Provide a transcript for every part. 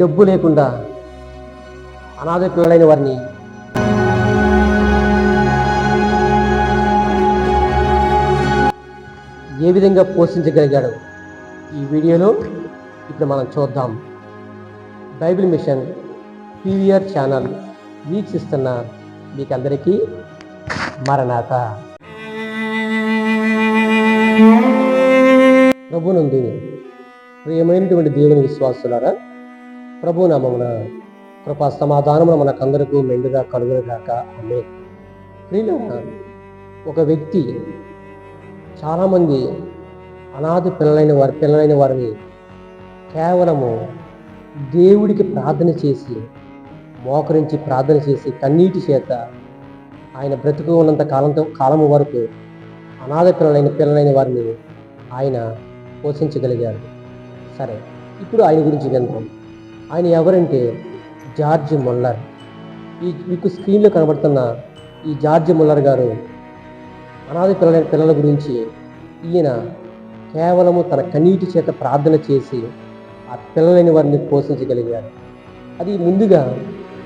డబ్బు లేకుండా అనాథ పిల్లలైన వారిని ఏ విధంగా పోషించగలిగాడు? ఈ వీడియోలో ఇప్పుడు మనం చూద్దాం. బైబిల్ మిషన్ పీవీఆర్ ఛానల్ వీక్షిస్తున్న మీకందరికీ మరణాత. ప్రభునందు ప్రియమైనటువంటి దేవుని విశ్వాసులారా ప్రభు నామమున కృపా సమాధానమున మనకందరకు మెండుగా కలుగునుగాక. అమే ప్రియుల ఒక వ్యక్తి చాలామంది అనాథ పిల్లలైన వారి పిల్లలైన వారిని కేవలము దేవుడికి ప్రార్థన చేసి మోకరించి ప్రార్థన చేసి కన్నీటి చేత ఆయన బ్రతుకు ఉన్నంత కాలంతో కాలము వరకు అనాథ పిల్లలైన పిల్లలైన వారిని ఆయన పోషించగలిగారు. సరే ఇప్పుడు ఆయన గురించి విందాం. ఆయన ఎవరంటే జార్జ్ ముల్లర్. ఈ మీకు స్క్రీన్లో కనబడుతున్న ఈ జార్జ్ ముల్లర్ గారు అనాథ పిల్లల పిల్లల గురించి ఈయన కేవలము తన కన్నీటి చేత ప్రార్థన చేసి ఆ పిల్లలైన వారిని పోషించగలిగారు. అది ముందుగా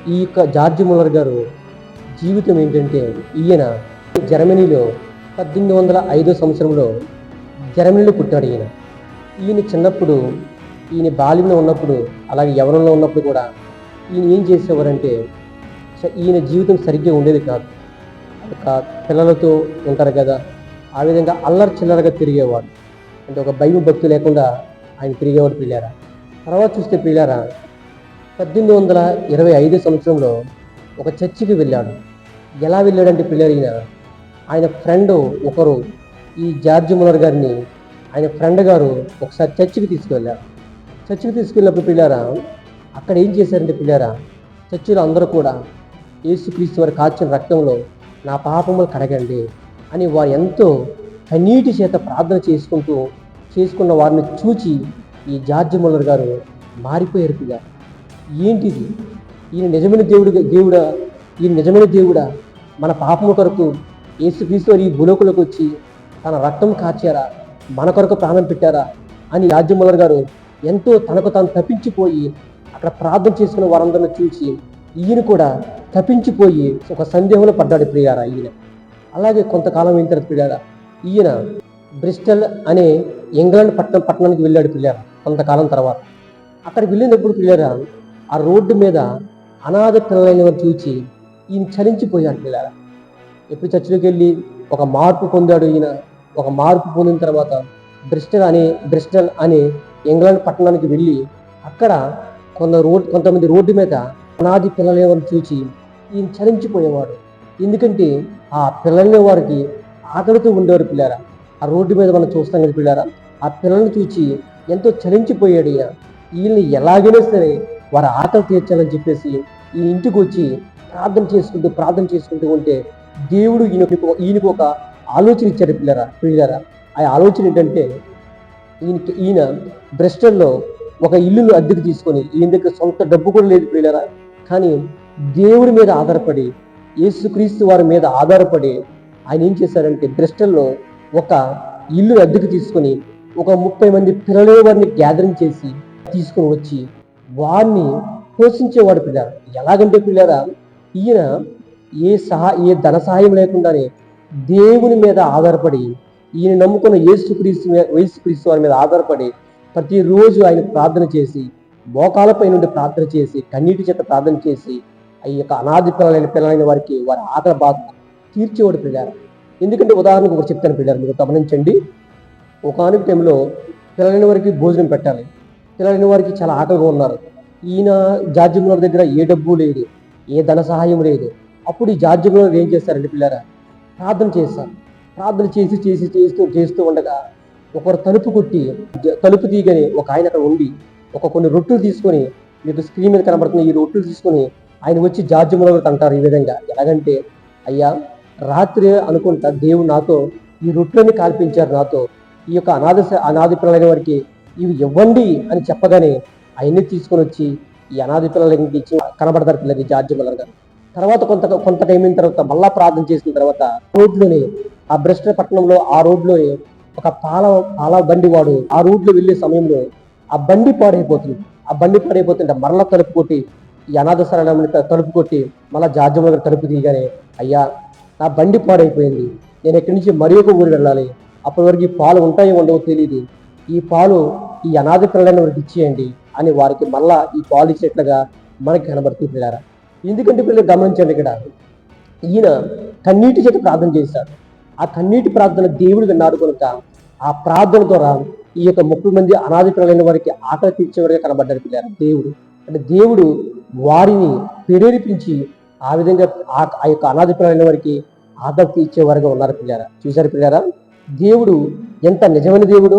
ఈ యొక్క జార్జ్ ముల్లర్ గారు జీవితం ఏంటంటే ఈయన జర్మనీలో పద్దెనిమిది వందల ఐదో సంవత్సరంలో జర్మనీలో పుట్టాడు ఈయన. ఈయన చిన్నప్పుడు ఈయన బాల్యంలో ఉన్నప్పుడు అలాగే యవనంలో ఉన్నప్పుడు కూడా ఈయన ఏం చేసేవారంటే ఈయన జీవితం సరిగ్గా ఉండేది కాదు. ఒక పిల్లలతో ఉంటారు కదా ఆ విధంగా అల్లరి చిల్లరగా తిరిగేవాడు. అంటే ఒక భయం భక్తి లేకుండా ఆయన తిరిగేవాడు పిల్లారా? తర్వాత చూస్తే పిల్లారా పద్దెనిమిది వందల ఇరవై ఐదు సంవత్సరంలో ఒక చర్చికి వెళ్ళాడు. ఎలా వెళ్ళాడంటే పిల్లలు ఈయన ఆయన ఫ్రెండ్ ఒకరు ఈ జార్జ్ మునర్ గారిని ఆయన ఫ్రెండ్ గారు ఒకసారి చర్చికి తీసుకువెళ్ళారు. చర్చికి తీసుకెళ్ళినప్పుడు పిల్లారా అక్కడ ఏం చేశారంటే పిల్లారా చర్చిలో అందరూ కూడా యేసుక్రీస్తు వారి కాచిన రక్తంలో నా పాపములు కడగండి అని వారు ఎంతో కన్నీటి చేత ప్రార్థన చేసుకుంటూ చేసుకున్న వారిని చూచి ఈ జార్జ్ ముల్లర్ గారు మారిపోయారు పిల్ల ఏంటిది? ఈయన నిజమైన దేవుడు దేవుడా? ఈయన నిజమైన దేవుడా? మన పాపము కొరకు యేసుక్రీస్తు వారి ఈ భూలోకులకు వచ్చి తన రక్తం కాచారా? మన కొరకు ప్రాణం పెట్టారా? అని రాజ్యముల్లర్ గారు ఎంతో తనకు తాను తప్పించిపోయి అక్కడ ప్రార్థన చేసుకున్న వారందరిని చూసి ఈయన కూడా తప్పించిపోయి ఒక సందేహంలో పడ్డాడు ప్రియారా ఈయన. అలాగే కొంతకాలం అయిన తర్వాత ప్రియారా ఈయన బ్రిస్టల్ అనే ఇంగ్లాండ్ పట్టణం పట్టణానికి వెళ్ళాడు పిల్లారా కొంతకాలం తర్వాత. అక్కడికి వెళ్ళినప్పుడు పిల్లారా ఆ రోడ్డు మీద అనాథ పిల్లలైన చూచి ఈయన చలించిపోయాడు పిల్లారా ఎప్పుడు చర్చిలోకి వెళ్ళి ఒక మార్పు పొందాడు ఈయన. ఒక మార్పు పొందిన తర్వాత బ్రిస్టల్ అనే బ్రిస్టల్ అనే ఇంగ్లాండ్ పట్టణానికి వెళ్ళి అక్కడ కొంత రోడ్ కొంతమంది రోడ్డు మీద అనాది పిల్లలేవని చూసి ఈయన చలించిపోయేవాడు. ఎందుకంటే ఆ పిల్లల్ని వారికి ఆకలితో ఉండేవారు పిల్లారా. ఆ రోడ్డు మీద మనం చూస్తాం కదా పిల్లారా ఆ పిల్లల్ని చూసి ఎంతో చలించిపోయాడు ఈయన. వీళ్ళని ఎలాగైనా సరే వారి ఆకలి తీర్చాలని చెప్పేసి ఈ ఇంటికి వచ్చి ప్రార్థన చేసుకుంటూ ప్రార్థన చేసుకుంటూ ఉంటే దేవుడు ఈయనకు ఈయనకు ఒక ఆలోచన ఇచ్చాడు పిల్లరా పిల్లరా. ఆ ఆలోచన ఏంటంటే ఈయనకి ఈయన బ్రెస్టల్లో ఒక ఇల్లును అద్దెకు తీసుకొని ఈయన దగ్గర సొంత డబ్బు కూడా లేదు పిల్లరా కానీ దేవుడి మీద ఆధారపడి యేసుక్రీస్తు వారి మీద ఆధారపడి ఆయన ఏం చేశారంటే బ్రెస్టల్లో ఒక ఇల్లు అద్దెకు తీసుకొని ఒక ముప్పై మంది పిల్లల వారిని గ్యాదరింగ్ చేసి తీసుకొని వచ్చి వారిని పోషించేవాడు పిల్లారు ఎలాగంటే పిల్లరా ఈయన ఏ సహా ఏ ధన సహాయం లేకుండానే దేవుని మీద ఆధారపడి ఈయన నమ్ముకున్న యేసుక్రీస్తు యేసుక్రీస్తు వారి మీద ఆధారపడి ప్రతిరోజు ఆయన ప్రార్థన చేసి మోకాలపై నుండి ప్రార్థన చేసి కన్నీటి చేత ప్రార్థన చేసి ఆ యొక్క అనాది పిల్లలైన పిల్లలైన వారికి వారి ఆకలి బాధ తీర్చేవాడు పిల్లారు ఎందుకంటే ఉదాహరణకు ఒకటి చెప్తాను పిల్లారు మీరు గమనించండి. ఒకనొక టైంలో పిల్లలైన వారికి భోజనం పెట్టాలి. పిల్లలైన వారికి చాలా ఆకలిగా ఉన్నారు. ఈయన జార్జి దగ్గర ఏ డబ్బు లేదు ఏ ధన సహాయం లేదు. అప్పుడు ఈ జార్జి ముల్లర్ ఏం చేస్తారండి పిల్లరా? ప్రార్థన చేస్తారు. ప్రార్థన చేసి చేసి చేస్తూ చేస్తూ ఉండగా ఒకరు తలుపు కొట్టి తలుపు తీయగానే ఒక ఆయన అక్కడ ఉండి ఒక కొన్ని రొట్టెలు తీసుకొని మీకు స్క్రీన్ మీద కనబడుతున్న ఈ రొట్టెలు తీసుకొని ఆయన వచ్చి జార్జి ముల్లర్ అంటారు ఈ విధంగా. ఎలాగంటే అయ్యా రాత్రి అనుకుంటా దేవుడు నాతో ఈ రొట్టెలని కాల్పించారు నాతో. ఈ యొక్క అనాథ స- అనాథ పిల్లలైన వారికి ఇవి ఇవ్వండి అని చెప్పగానే ఆయన్ని తీసుకొని వచ్చి ఈ అనాథ పిల్లలకి ఇచ్చి కనబడతారు పిల్లలకి జార్జి ముల్లర్ గారు తర్వాత కొంత కొంత టైం అయిన తర్వాత మళ్ళా ప్రార్థన చేసిన తర్వాత రోడ్లోనే ఆ బ్రెస్ట్ పట్టణంలో ఆ రోడ్లో ఒక పాల పాల బండి వాడు ఆ రోడ్లో వెళ్ళే సమయంలో ఆ బండి పాడైపోతుంది. ఆ బండి పాడైపోతుంటే మరలా తలుపు కొట్టి ఈ అనాథ శరణాలని తలుపు కొట్టి మళ్ళీ జార్జమ్మ గారు తలుపు తీయగానే అయ్యా నా బండి పాడైపోయింది. నేను ఎక్కడి నుంచి మరి ఒక ఊరు వెళ్ళాలి. అప్పటి వరకు ఈ పాలు ఉంటాయో ఉండవో తెలియదు ఈ పాలు ఈ అనాథ పిల్లలైన వారికి ఇచ్చేయండి అని వారికి మళ్ళా ఈ పాలు ఇచ్చేట్లుగా మనకి కనబడుతుంది పిల్లారా ఎందుకంటే పిల్లలు గమనించండి ఇక్కడ ఈయన కన్నీటి చేత ప్రార్థన చేశాడు. ఆ కన్నీటి ప్రార్థన దేవుడు విన్నాడు కనుక ఆ ప్రార్థన ద్వారా ఈ యొక్క ముప్పై మంది అనాథ పిల్లలైన వారికి ఆకలి తీర్చేవారిగా కనబడ్డారు పిల్లలు. దేవుడు అంటే దేవుడు వారిని ప్రేరేపించి ఆ విధంగా ఆ ఆ యొక్క అనాథ పిల్లలైన వారికి ఆకలి తీర్చేవారుగా ఉన్నారు పిల్లారా చూశారు పిల్లారా? దేవుడు ఎంత నిజమైన దేవుడు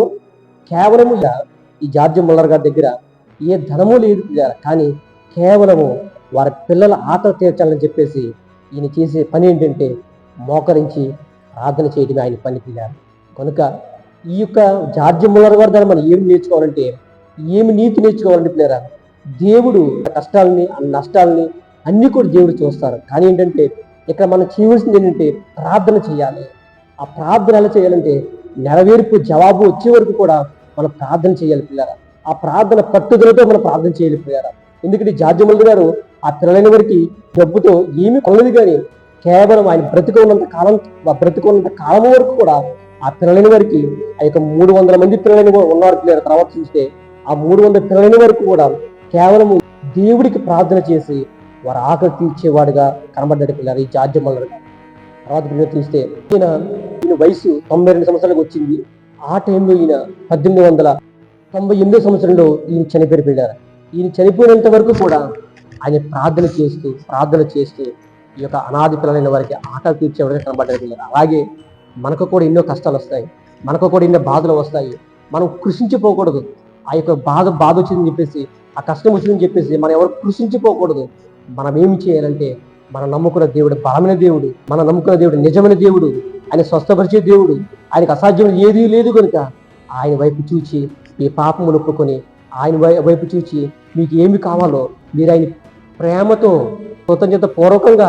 కేవలము ఇలా ఈ జార్జి ముల్లర్ గారి దగ్గర ఏ ధనము లేదు పిల్లారా కానీ కేవలము వారి పిల్లల ఆకలి తీర్చాలని చెప్పేసి ఈయన చేసే పని ఏంటంటే మోకరించి ప్రార్థన చేయడమే ఆయన పని పిల్లారు కనుక ఈ యొక్క జార్జి ముల్లర్ గారు ద్వారా మనం ఏమి నేర్చుకోవాలంటే ఏమి నీతి నేర్చుకోవాలంటే పిల్లరా దేవుడు కష్టాలని ఆ నష్టాలని అన్ని కూడా దేవుడు చూస్తారు. కానీ ఏంటంటే ఇక్కడ మనం చేయవలసింది ఏంటంటే ప్రార్థన చేయాలి. ఆ ప్రార్థన ఎలా చేయాలంటే నెరవేర్పు జవాబు వచ్చే వరకు కూడా మనం ప్రార్థన చేయాలి పిల్లరా. ఆ ప్రార్థన పట్టుదలతో మనం ప్రార్థన చేయాలి పిల్లరా. ఎందుకంటే జార్జమల్లి గారు ఆ పిల్లలైన వారికి డబ్బుతో ఏమి కొనలేదు కానీ కేవలం ఆయన బ్రతికున్నంత కాలం ఆ బ్రతికున్నంత కాలం వరకు కూడా ఆ పిల్లలని వరకు ఆ యొక్క మూడు వందల మంది పిల్లలని ఉన్నారు పిల్లలు. తర్వాత చూస్తే ఆ మూడు వందల పిల్లలైన వరకు కూడా కేవలము దేవుడికి ప్రార్థన చేసి వారు ఆకలి తీర్చేవాడుగా కనబడ్డాడు పిల్లలు ఈ జార్జమల్లి గారు. తర్వాత పిల్లలు ఈయన ఈయన వయసు తొంభై రెండు సంవత్సరాలకు వచ్చింది. ఆ టైంలో ఈయన పద్దెనిమిది వందల తొంభై ఎనిమిదో సంవత్సరంలో ఈయన చనిపోయి వెళ్ళారు ఈయన చనిపోయినంత వరకు కూడా ఆయన ప్రార్థన చేస్తూ ప్రార్థన చేస్తూ ఈ యొక్క అనాథ పిల్లలైన వారికి ఆకలి తీర్చేవాడిగా కనబడ్డారు పిల్లలు. అలాగే మనకు కూడా ఎన్నో కష్టాలు వస్తాయి. మనకు కూడా ఎన్నో బాధలు వస్తాయి. మనం కృషించిపోకూడదు. ఆ యొక్క బాధ బాధ వచ్చిందని చెప్పేసి ఆ కష్టం వచ్చిందని చెప్పేసి మనం ఎవరు కృషించిపోకూడదు. మనం ఏమి చేయాలంటే మనం నమ్ముకున్న దేవుడు బలమైన దేవుడు మనం నమ్ముకున్న దేవుడు నిజమైన దేవుడు ఆయన స్వస్థపరిచే దేవుడు ఆయనకు అసాధ్యం ఏదీ లేదు కనుక ఆయన వైపు చూచి మీ పాపములు ఒప్పుకొని ఆయన వై- వైపు చూచి మీకు ఏమి కావాలో మీరు ఆయన ప్రేమతో కృతజ్ఞత పూర్వకంగా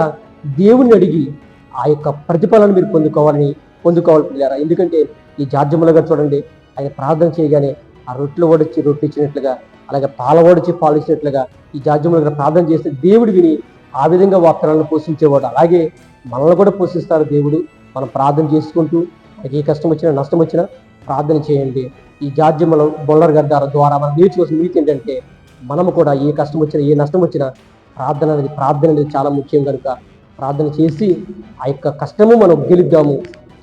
దేవుణ్ణి అడిగి ఆ యొక్క ప్రతిఫలాన్ని మీరు పొందుకోవాలని పొందుకోవాలి పిల్లారా ఎందుకంటే ఈ జార్జముల గారు చూడండి ఆయన ప్రార్థన చేయగానే ఆ రొట్టెలు ఓడిచ్చి రొట్టె ఇచ్చినట్లుగా అలాగే పాల ఓడిచి పాలు ఇచ్చినట్లుగా ఈ జార్జముల గారు ప్రార్థన చేస్తే దేవుడు విని ఆ విధంగా వా పిల్లలను పోషించేవాడు. అలాగే మనల్ని కూడా పోషిస్తారు దేవుడు. మనం ప్రార్థన చేసుకుంటూ మనకి ఏ కష్టం వచ్చినా నష్టం వచ్చినా ప్రార్థన చేయండి. ఈ జార్జి బొల్లర్ గారి ద్వారా ద్వారా మనం నేర్చుకోవాల్సిన నీతి ఏంటంటే మనము కూడా ఏ కష్టం వచ్చినా ఏ నష్టం వచ్చినా ప్రార్థన అనేది ప్రార్థన అనేది చాలా ముఖ్యం కనుక ప్రార్థన చేసి ఆ యొక్క కష్టము మనం గెలుద్దాము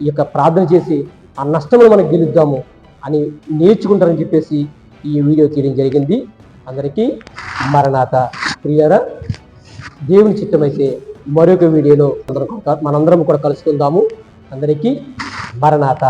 ఈ యొక్క ప్రార్థన చేసి ఆ నష్టమును మనం గెలుద్దాము అని నేర్చుకుంటారని చెప్పేసి ఈ వీడియో తీయడం జరిగింది. అందరికీ మరణాత ప్రియరా దేవుని చిత్తమైతే మరొక వీడియోలో అందరం మనందరం కూడా కలుసుకుందాము. అందరికీ మరణాత